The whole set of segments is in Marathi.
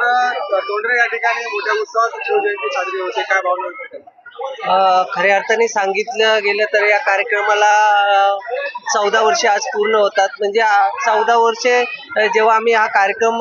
तर तोंडरे या ठिकाणी मोठ्या उत्साहात शिवजयंती साजरी होते. काय भावना खऱ्या अर्थाने सांगितलं गेलं तर या कार्यक्रमाला चौदा वर्ष आज पूर्ण होतात. म्हणजे चौदा वर्षे जेव्हा आम्ही हा कार्यक्रम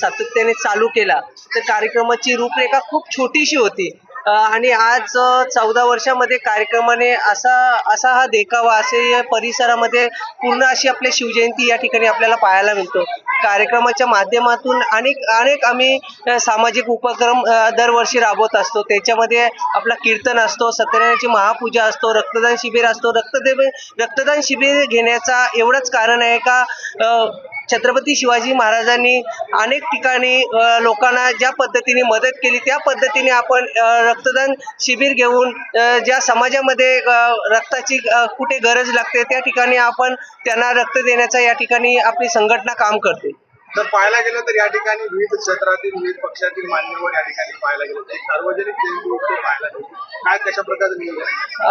सातत्याने चालू केला तर कार्यक्रमाची रूपरेखा खूप छोटीशी होती. आणि आज चौदा वर्षामध्ये कार्यक्रमाने असा असा हा देखावा असे परिसरामध्ये पूर्ण अशी आपली शिवजयंती या ठिकाणी आपल्याला पाहायला मिळतो. कार्यक्रमाच्या माध्यमातून अनेक अनेक आम्ही सामाजिक उपक्रम दरवर्षी राबवत असतो. त्याच्यामध्ये आपला कीर्तन असतो सत्यनारायणाची महापूजा असतो रक्तदान शिबिर असतो. रक्तदेव रक्तदान शिबिर घेण्याचा एवढंच कारण आहे का छत्रपती शिवाजी महाराजांनी अनेक ठिकाणी लोकांना ज्या पद्धतीने मदत केली त्या पद्धतीने आपण रक्तदान शिबिर घेऊन ज्या समाजामध्ये रक्ताची कुठे गरज लागते त्या ठिकाणी आपण त्यांना रक्त देण्याचा या ठिकाणी आपली संघटना काम करते. तर पाहायला गेलं तर या ठिकाणी विविध क्षेत्रातील विविध पक्षातील मान्यवर या ठिकाणी पाहायला गेलं. तर सार्वजनिक जयंती पाहायला गेलो. काय कशा प्रकारचं नियोजन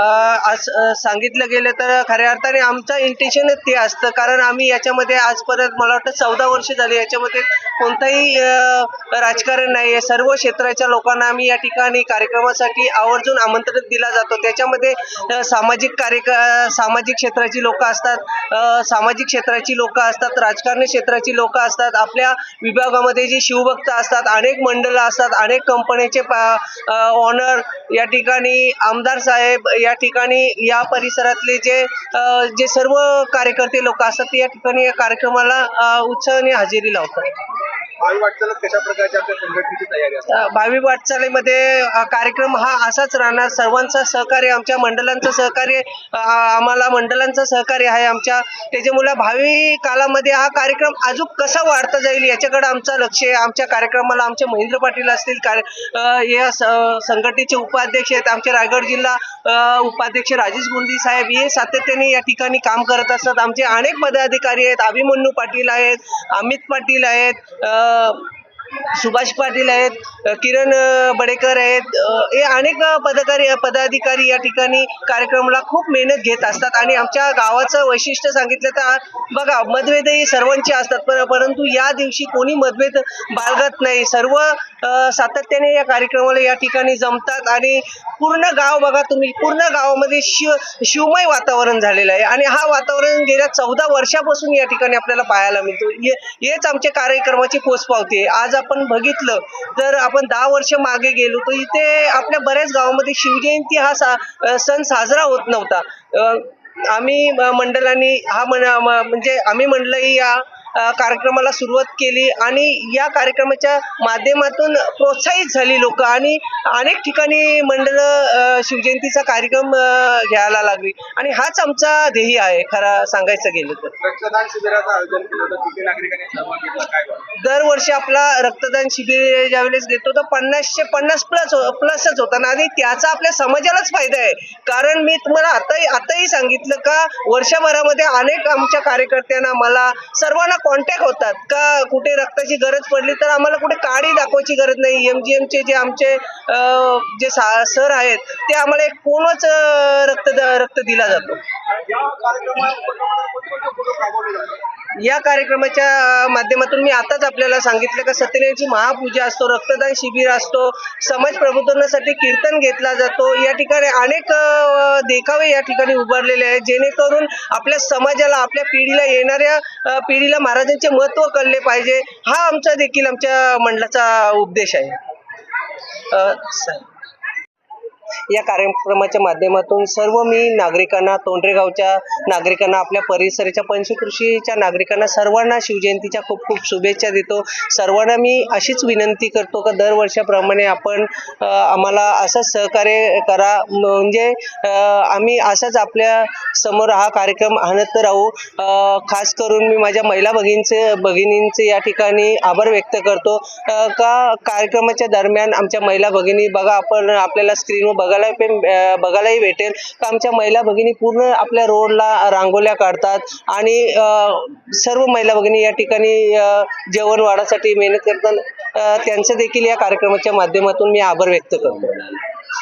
आज सांगितलं गेलं तर खऱ्या अर्थाने आमचं इंटेन्शनच ते असतं. कारण आम्ही याच्यामध्ये आजपर्यंत मला वाटतं चौदा वर्ष झाली याच्यामध्ये कोणतंही राजकारण नाही आहे सर्व क्षेत्राच्या लोकांना आम्ही या ठिकाणी कार्यक्रमासाठी आवर्जून आमंत्रण दिला जातो. त्याच्यामध्ये सामाजिक कार्य सामाजिक क्षेत्राची लोक असतात. सामाजिक क्षेत्राची लोक असतात. राजकारणी क्षेत्राची लोक असतात. आपल्या विभागामध्ये जी शिवभक्त असतात अनेक मंडळं असतात अनेक कंपनीचे ऑनर या ठिकाणी आमदार साहेब या ठिकाणी या परिसरातले जे जे सर्व कार्यकर्ते लोक असतात ते या ठिकाणी या कार्यक्रमाला उत्साहाने हजेरी लावतात. भावी वाटचालच कशा आपल्या संघटनेची तयारी असते? भावी वाटचालीमध्ये अ, कार्यक्रम हा असाच राहणार. सर्वांचं सहकार्य आमच्या मंडळांचं सहकार्य अ, आम्हाला मंडळांचं सहकार्य आहे आमच्या. त्याच्यामुळे भावी कालामध्ये हा कार्यक्रम अजून कसा वाढता जाईल याच्याकडे आमचं लक्ष आहे. आमच्या कार्यक्रमाला आमचे महेंद्र पाटील असतील कार्य अ, या स- संघटनेचे उपाध्यक्ष आहेत. आमचे रायगड जिल्हा अ, उपाध्यक्ष राजेश गुंदी साहेब हे सातत्याने या ठिकाणी काम करत असतात. आमचे अनेक पदाधिकारी आहेत. अभिमन्यू पाटील आहेत अमित पाटील आहेत अ, uh, सुभाष पाटील आहेत किरण बडेकर आहेत हे अनेक पदाधिकारी पदाधिकारी या ठिकाणी कार्यक्रमाला खूप मेहनत घेत असतात आणि आमच्या गावाचं वैशिष्ट्य सांगितलं तर बघा मतभेदही सर्वांचे असतात पर परंतु या दिवशी कोणी मतभेद बाळगत नाही. सर्व सातत्याने या कार्यक्रमाला या ठिकाणी जमतात आणि पूर्ण गाव बघा तुम्ही पूर्ण गावामध्ये शिव शिवमय वातावरण झालेलं आहे आणि हा वातावरण गेल्या चौदा वर्षापासून या ठिकाणी आपल्याला पाहायला मिळतो हेच आमच्या कार्यक्रमाची पोचपावती आहे. आज आपण बघितलं तर आपण दहा वर्ष मागे गेलो तर इथे आपल्या बऱ्याच गावामध्ये शिवजयंती हा सा सण साजरा होत नव्हता. आम्ही अ, मंडळांनी हा म्हणजे आम्ही मंडळी या कार्यक्रमाला सुरुवात केली आणि या कार्यक्रमाच्या माध्यमातून प्रोत्साहित झाली लोक आणि अनेक ठिकाणी मंडळ शिवजयंतीचा कार्यक्रम घ्यायला लागली. आणि हाच आमचा ध्येय आहे खरा सांगायचं गेलं तर. रक्तदान शिबिराचं आयोजन केलं होतं. किती नागरिकांनी सहभाग घेतला? काय भावना? दरवर्षी आपला रक्तदान शिबिर ज्यावेळेस घेतो तर पन्नासशे पन्नास प्लस प्लसच होता ना. आणि त्याचा आपल्या समाजालाच फायदा आहे. कारण मी तुम्हाला आताही आताही सांगितलं का वर्षभरामध्ये अनेक आमच्या कार्यकर्त्यांना मला सर्वांना कॉन्टॅक्ट होतात. का कुठे रक्ताची गरज पडली तर आम्हाला कुठे काडी दाखवायची गरज नाही. एम जी एमचे जे आमचे जे सा सर आहेत ते आम्हाला एक पूर्णच रक्त रक्त दिला जातो. या कार्यक्रमाच्या माध्यमातून मी आताच आपल्याला सांगितलं का सत्यनारायणची महापूजा असतो रक्तदान शिबिर असतो समाज प्रबोधनासाठी कीर्तन घेतला जातो. या ठिकाणी अनेक देखावे या ठिकाणी उभारलेले आहेत. जेणेकरून आपल्या समाजाला आपल्या पिढीला येणाऱ्या पिढीला महाराजांचे महत्त्व कळले पाहिजे. हा आमचा देखील आमच्या मंडळाचा उपदेश आहे. सर. या कार्यक्रमाच्या माध्यमातून सर्व मी नागरिकांना तोंडरेगावच्या नागरिकांना आपल्या परिसराच्या पंचकृषीच्या नागरिकांना सर्वांना शिवजयंतीच्या खूप खूप शुभेच्छा देतो. सर्वांना मी अशीच विनंती करतो का दरवर्षाप्रमाणे आपण आम्हाला असंच सहकार्य करा. म्हणजे आम्ही असंच आपल्यासमोर हा कार्यक्रम आणत राहू. खास करून मी माझ्या महिला भगिनींचे भगिनींचे या ठिकाणी आभार व्यक्त करतो. का कार्यक्रमाच्या दरम्यान आमच्या महिला भगिनी बघा आपण आपल्याला स्क्रीनवर बघायला पण बघायलाही भेटेल. तर आमच्या महिला भगिनी पूर्ण आपल्या रोडला रांगोळ्या काढतात आणि सर्व महिला भगिनी या ठिकाणी जेवण वाढासाठी मेहनत करतात. त्यांचं देखील या कार्यक्रमाच्या माध्यमातून मी आभार व्यक्त करतो.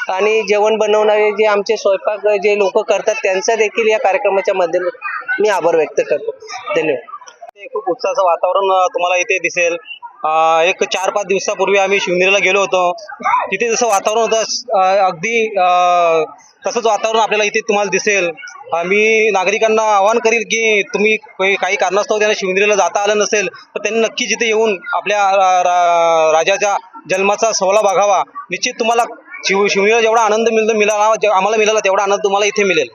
आणि जेवण बनवणारे जे आमचे स्वयंपाक जे लोक करतात त्यांचा देखील या कार्यक्रमाच्या माध्यमातून मी आभार व्यक्त करतो. धन्यवाद. खूप उत्साहाचं वातावरण तुम्हाला इथे दिसेल. अं, एक चार पाच दिवसापूर्वी आम्ही शिवनेरीला गेलो होतो. तिथे जसं वातावरण होतं अं, अगदी अं, तसंच वातावरण आपल्याला इथे तुम्हाला दिसेल. मी नागरिकांना आवाहन करील की तुम्ही काही काही कारणास्तव त्यांना शिवनेरीला जाता आलं नसेल तर त्यांनी नक्की जिथे येऊन आपल्या रा- रा- राजाच्या जन्माचा सोहळा बघावा. निश्चित तुम्हाला शिव शिवनेरीला जेवढा आनंद मिळतो मिळाला जे- आम्हाला मिळाला तेवढा आनंद तुम्हाला इथे मिळेल.